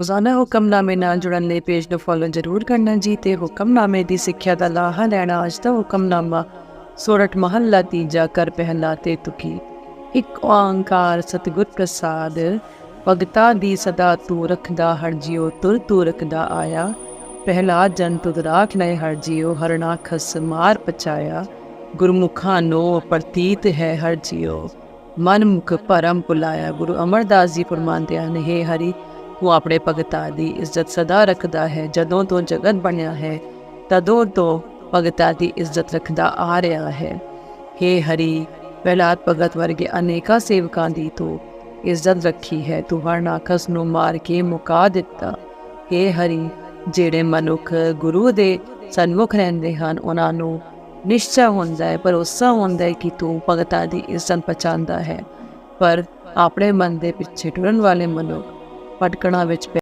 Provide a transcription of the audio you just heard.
ਰੋਜ਼ਾਨਾ ਹੁਕਮਨਾਮੇ ਨਾਲ ਜੁੜਨ ਲਈ ਪੇਜ ਨੂੰ ਫੋਲੋ ਜ਼ਰੂਰ ਕਰਨਾ ਜੀ ਤੇ ਹੁਕਮਨਾਮੇ ਦੀ ਸਿੱਖਿਆ ਦਾ ਲਾਹਾ ਲੈਣਾ ਅੱਜ ਦਾ ਹੁਕਮਨਾਮਾ ਸੋਰਠ ਮਹੱਲਾ ਤੀਜਾ ਕਰ ਪਹਿਲਾ ਤੇ ਤੁਕੀ ਇੱਕ ਓੰਕਾਰ ਸਤਿਗੁਰ ਪ੍ਰਸਾਦ, ਭਗਤਾ ਦੀ ਸਦਾ ਤੂੰ ਰਖਦਾ, ਹਰ ਜਿਉ ਤੁਰ ਤੂੰ ਰਖਦਾ ਆਇਆ। ਪਹਿਲਾ ਜਨ ਤੁਧ ਰਾਖ ਲੈ ਹਰ ਜਿਉ ਹਰਣਾ ਖਸ ਮਾਰ ਪਚਾਇਆ ਗੁਰਮੁਖਾਂ ਨੋ ਪ੍ਰਤੀਤ ਹੈ ਹਰ ਜਿਉ। ਮਨ ਮੁਖ ਪਰਮ ਪੁਲਾਇਆ ਗੁਰੂ ਅਮਰਦਾਸ ਜੀ ਫਰਮਾਨਦੇ ਹਨ हे ਹਰੀ ਤੂੰ ਆਪਣੇ ਭਗਤਾਂ ਦੀ ਇੱਜ਼ਤ ਸਦਾ ਰੱਖਦਾ ਹੈ। ਜਦੋਂ ਤੋਂ ਜਗਤ ਬਣਿਆ ਹੈ, ਤਦੋਂ ਤੋਂ ਭਗਤਾਂ ਦੀ ਇੱਜ਼ਤ ਰੱਖਦਾ ਆ ਰਿਹਾ ਹੈ। हे ਹਰੀ ਪਹਿਲਾਦ ਭਗਤ ਵਰਗੇ ਅਨੇਕਾਂ ਸੇਵਕਾਂ ਦੀ ਤੂੰ ਇੱਜ਼ਤ ਰੱਖੀ ਹੈ। ਤੂੰ ਹਰ ਨਾਕਸ ਨੂੰ ਮਾਰ ਕੇ ਮੁਕਾ ਦਿੱਤਾ। हे ਹਰੀ, ਜਿਹੜੇ ਮਨੁੱਖ ਗੁਰੂ ਦੇ ਸਨਮੁਖ ਰਹਿੰਦੇ ਹਨ, ਉਹਨਾਂ ਨੂੰ ਨਿਸ਼ਚੈ ਹੁੰਦਾ ਹੈ, ਭਰੋਸਾ ਹੁੰਦਾ ਹੈ ਕਿ ਤੂੰ ਭਗਤਾਂ ਦੀ ਇੱਜ਼ਤ ਪਛਾਣਦਾ ਹੈ। ਪਰ ਆਪਣੇ ਮਨ ਦੇ ਪਿੱਛੇ ਟੁਰਨ ਵਾਲੇ ਮਨੁੱਖ ਭਟਕਣਾ ਵਿੱਚ